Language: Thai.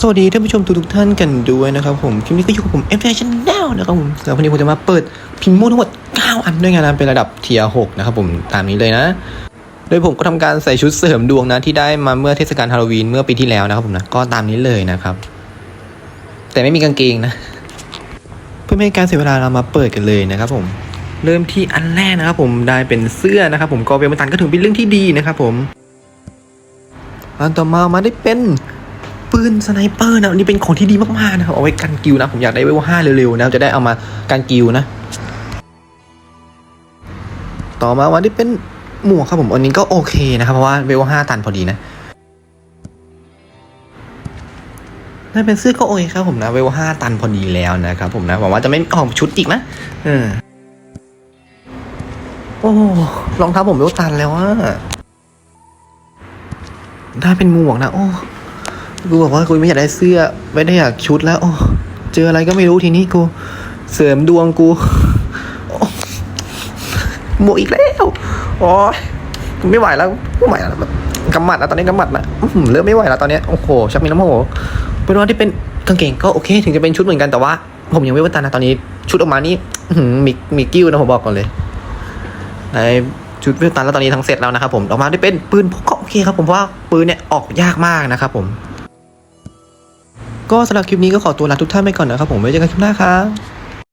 สวัสดีท่านผู้ชมทุกๆท่านกันด้วยนะครับผมคลิปนี้ก็อยู่กับผม f อ Channel นะครับผมแล้ววันนี้ผมจะมาเปิดพิมพ์โม่ทั้งหมด 9 อันด้วยกันนะเป็นระดับเทียร์6นะครับผมตามนี้เลยนะ โดยผมก็ทำการใส่ชุดเสริมดวงนะที่ได้มาเมื่อเทศกาลฮาโลวีนเมื่อปีที่แล้วนะครับผมนะก็ตามนี้เลยนะครับ แต่ไม่มีกางเกงนะ เพื่อไม่ให้การเสียเวลาเรามาเปิดกันเลยนะครับผมเริ่มที่อันแรกนะครับผมได้เป็นเสื้อนะครับผมก็เป็นมาตันก็ถึงเป็นเรื่องที่ดีนะครับผมอันต่อมามาได้เป็น ปืนสไนเปอร์นะอันนี้เป็นของที่ดีมากๆนะครับเอาไว้กันกิวนะ ผมอยากได้เวลห้าเร็วๆนะจะได้เอามากันกิวนะ ต่อมาวันนี้เป็นหมวกครับผมอันนี้ก็โอเคนะครับเพราะว่าเวลห้าตันพอดีนะนั่นเป็นเสื้อก็โอเคครับผมนะเวลห้าตันพอดีแล้วนะครับผมนะหวังว่าจะไม่ออกชุดอีกนะเออโอ้รองเท้าผมเวลตันแล้วอะได้เป็นหมวกนะ โอ้ กูบอกว่ากูไม่อยากได้เสื้อ ไม่ได้อยากชุดแล้วโอ้เจออะไรก็ไม่รู้ทีนี้กู เสริมดวงกูโอ้หมวอีกแล้วโอ้ยไม่ไหวแล้วไม่ไหวแล้วแบบกำมัดแล้วตอนนี้กำมัดนะอื้อหือเริ่มไม่ไหวแล้วตอนนี้โอ้โหชักมีน้ำโหเป็นว่าที่เป็นกางเกงก็โอเค ถึงจะเป็นชุดเหมือนกันแต่ว่า ผมยังไม่ว่าตานะตอนนี้ชุดออกมานี้มีมีกิ้วนะผมบอกก่อนเลยในชุดเวตันแล้วตอนนี้ทั้งเสร็จแล้วนะครับผมออกมาได้เป็นปืนพกก็โอเคครับผมเพราะว่าปืนเนี่ยออกยากมากนะครับผม ก็สำหรับคลิปนี้ก็ขอตัวลาทุกท่านไปก่อนนะครับผมไว้เจอกันคลิปหน้าครับ